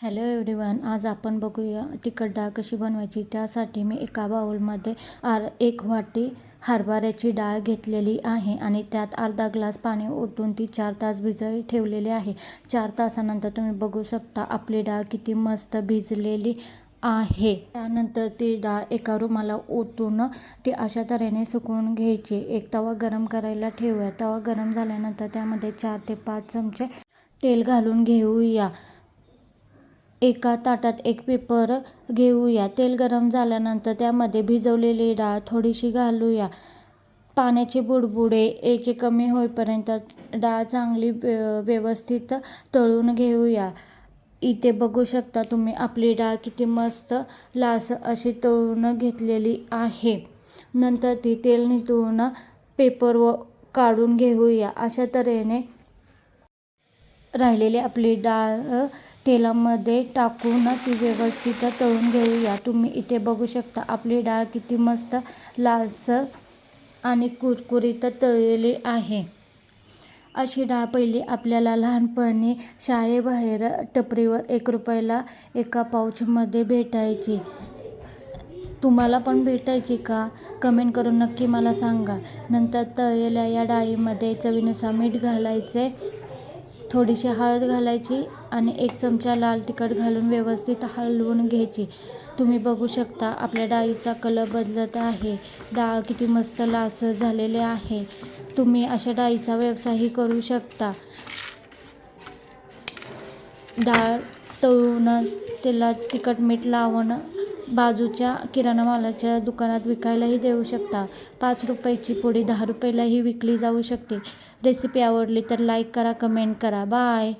Hello everyone आज आपण बघूया तिखट डाळ कशी बनवायची. त्यासाठी मी एका बाउलमध्ये आर एक वाटी हरभऱ्याची डाळ घेतलेली आहे आणि त्यात अर्धा ग्लास पाणी ओतून ती चार तास भिजवी ठेवलेली आहे. चार तासानंतर तुम्ही बघू शकता आपली डाळ किती मस्त भिजलेली आहे. त्यानंतर ती डाळ एका रुमाला ओतून ती अशा तऱ्हेने सुकवून घ्यायची. एक तवा गरम करायला ठेवूया. तवा गरम झाल्यानंतर त्यामध्ये चार ते पाच चमचे तेल घालून घेऊया. एका ताटात एक पेपर घेऊया. तेल गरम झाल्यानंतर त्यामध्ये भिजवलेली डाळ थोडीशी घालूया. पाण्याचे बुडबुडे याचे कमी होईपर्यंत डाळ चांगली व्यवस्थित तळून घेऊया. इथे बघू शकता तुम्ही आपली डाळ किती मस्त लास अशी तळून घेतलेली आहे. नंतर ती तेल नितळून पेपर व काढून घेऊया. अशा तऱ्हेने राहिलेली आपली डाळ तेलामध्ये टाकून ती व्यवस्थित तळून घेऊया. तुम्ही इथे बघू शकता आपली डाळ किती मस्त लास आणि कुरकुरीत तळलेली आहे. अशी डाळ पहिली आपल्याला लहानपणी शाळेबाहेर टपरीवर एक रुपयाला एका पाऊचमध्ये भेटायची. तुम्हाला पण भेटायची का? कमेंट करून नक्की मला सांगा. नंतर तळलेल्या या डाळीमध्ये चवीनुसार मीठ घालायचे. थोडीशी हळद घालायची आणि एक चमचा लाल तिखट घालून व्यवस्थित हलवून घ्यायची. तुम्ही बघू शकता आपल्या डाळीचा कलर बदलत आहे. डाळ किती मस्त लास झालेले आहे. तुम्ही अशा डाळीचा व्यवसायही करू शकता. डाळ तळून त्याला तिखट मीठ लावणं बाजूच्या किराणा मालाच्या दुकानात विकायलाही देऊ शकता. पाच रुपयाची पोळी दहा रुपयालाही विकली जाऊ शकते. रेसिपी आवडली तर लाईक करा कमेंट करा. बाय